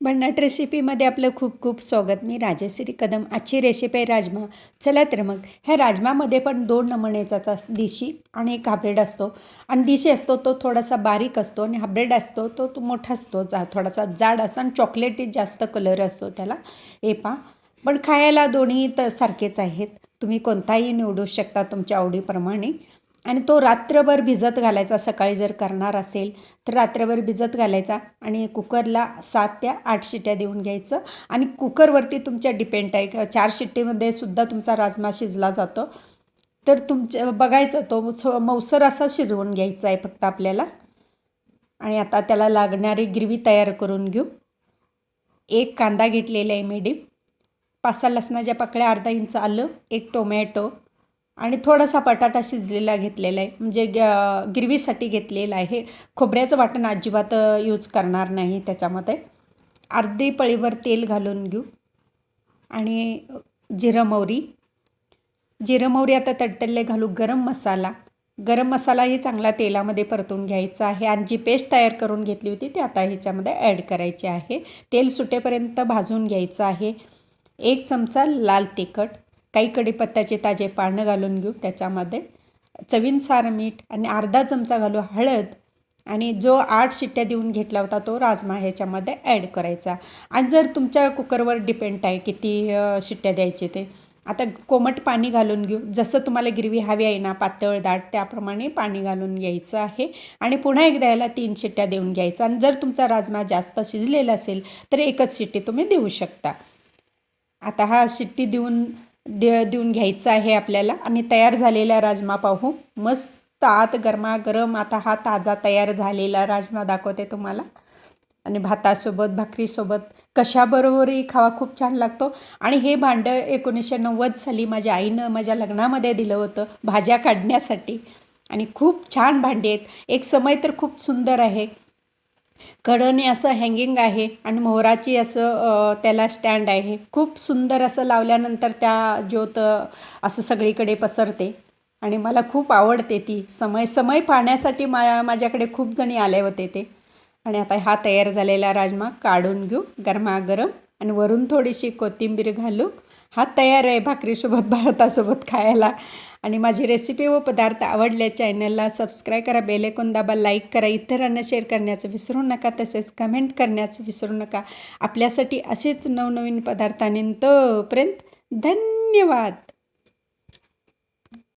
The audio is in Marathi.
भन्नाट रेसिपीमध्ये आपलं खूप खूप स्वागत. मी राजश्री कदम आजची रेसिपी आहे राजमा. चला तर मग ह्या राजमामध्ये पण दोन नमुनेचा असतात देशी आणि एक हाब्रेड असतो. आणि देशी असतो तो थोडासा बारीक असतो आणि हाब्रेड असतो तो तो मोठा असतो जा थोडासा जाड असतो आणि चॉकलेटी जास्त कलर असतो त्याला. हे पा पण खायला दोन्ही तर सारखेच आहेत. तुम्ही कोणताही निवडू शकता तुमच्या आवडीप्रमाणे. आणि तो रात्रभर भिजत घालायचा सकाळी जर करणार असेल तर रात्रभर भिजत घालायचा आणि कुकरला सात त्या आठ शिट्ट्या देऊन घ्यायचं. आणि कुकरवरती तुमच्या डिपेंड आहे का चार शिट्टीमध्ये सुद्धा तुमचा राजमा शिजला जातो. तर तुमच्या बघायचं तो स- मौसर असा शिजवून घ्यायचा आहे फक्त आपल्याला. आणि आता त्याला लागणारी ग्रेव्ही तयार करून घेऊ. एक कांदा घेतलेला आहे मी डीप. पाच सहा लसणाच्या पाकळ्या अर्धा इंच आलं एक टोमॅटो आणि थोडासा बटाटा शिजलेला घेतलेला आहे. म्हणजे ग गिरवीसाठी घेतलेला आहे. खोबऱ्याचं वाटण अजिबात यूज करणार नाही त्याच्यामध्ये. अर्धी पळीवर तेल घालून घेऊ. आणि जिरं मोहरी. जिरं मोहरी आता तडतडले घालू. गरम मसाला. गरम मसालाही चांगला तेलामध्ये परतून घ्यायचा आहे. आणि जी पेस्ट तयार करून घेतली होती ती आता ह्याच्यामध्ये ॲड करायची आहे. तेल सुटेपर्यंत भाजून घ्यायचं आहे. एक चमचा लाल तिखट. काही कडीपत्त्याचे ताजे पानं घालून घेऊ त्याच्यामध्ये. चवीनुसार मीठ आणि अर्धा चमचा घालू हळद आणि जो आठ शिट्ट्या देऊन घेतला होता तो राजमा ह्याच्यामध्ये ॲड करायचा. आणि जर तुमच्या कुकरवर डिपेंड आहे किती शिट्ट्या द्यायचे ते आता कोमट पाणी घालून घेऊ. जसं तुम्हाला गिरवी हवी आहे ना पातळ दाट त्याप्रमाणे पाणी घालून घ्यायचं आहे. आणि पुन्हा एकदा याला तीन शिट्ट्या देऊन घ्यायचा. आणि जर तुमचा राजमा जास्त शिजलेला असेल तर एकच शिट्टी तुम्ही देऊ शकता. आता हा शिट्टी देऊन दे देऊन घ्यायचं आहे आपल्याला. आणि तयार झालेला राजमा पाहू. मस्त आत गरमागरम आता हा ताजा तयार झालेला राजमा दाखवते तुम्हाला. आणि भातासोबत भाकरीसोबत कशाबरोबरही खावा खूप छान लागतो. आणि हे भांडं एकोणीसशे नव्वद साली माझ्या आईनं माझ्या लग्नामध्ये दिलं होतं भाज्या काढण्यासाठी. आणि खूप छान भांडी आहेत. एक समय तर खूप सुंदर आहे. कडने असं हँगिंग आहे आणि मोहराची असं त्याला स्टँड आहे. खूप सुंदर असं लावल्यानंतर त्या ज्योत असं सगळीकडे पसरते. आणि मला खूप आवडते ती. समय समय पाहण्यासाठी मा माझ्याकडे खूप जणी आले होते ते. आणि आता हा तयार झालेला राजमा काढून घेऊ गरमागरम आणि वरून थोडीशी कोथिंबीर घालू. हा तयार आहे भाकरीसोबत भातासोबत खायला. आणि माझी रेसिपी व पदार्थ आवडले चॅनलला सबस्क्राईब करा बेलेकोंदाबा लाईक करा इतरांना शेअर करण्याचं विसरू नका तसेच कमेंट करण्याचं विसरू नका. आपल्यासाठी असेच नवनवीन पदार्थांनी तोपर्यंत धन्यवाद.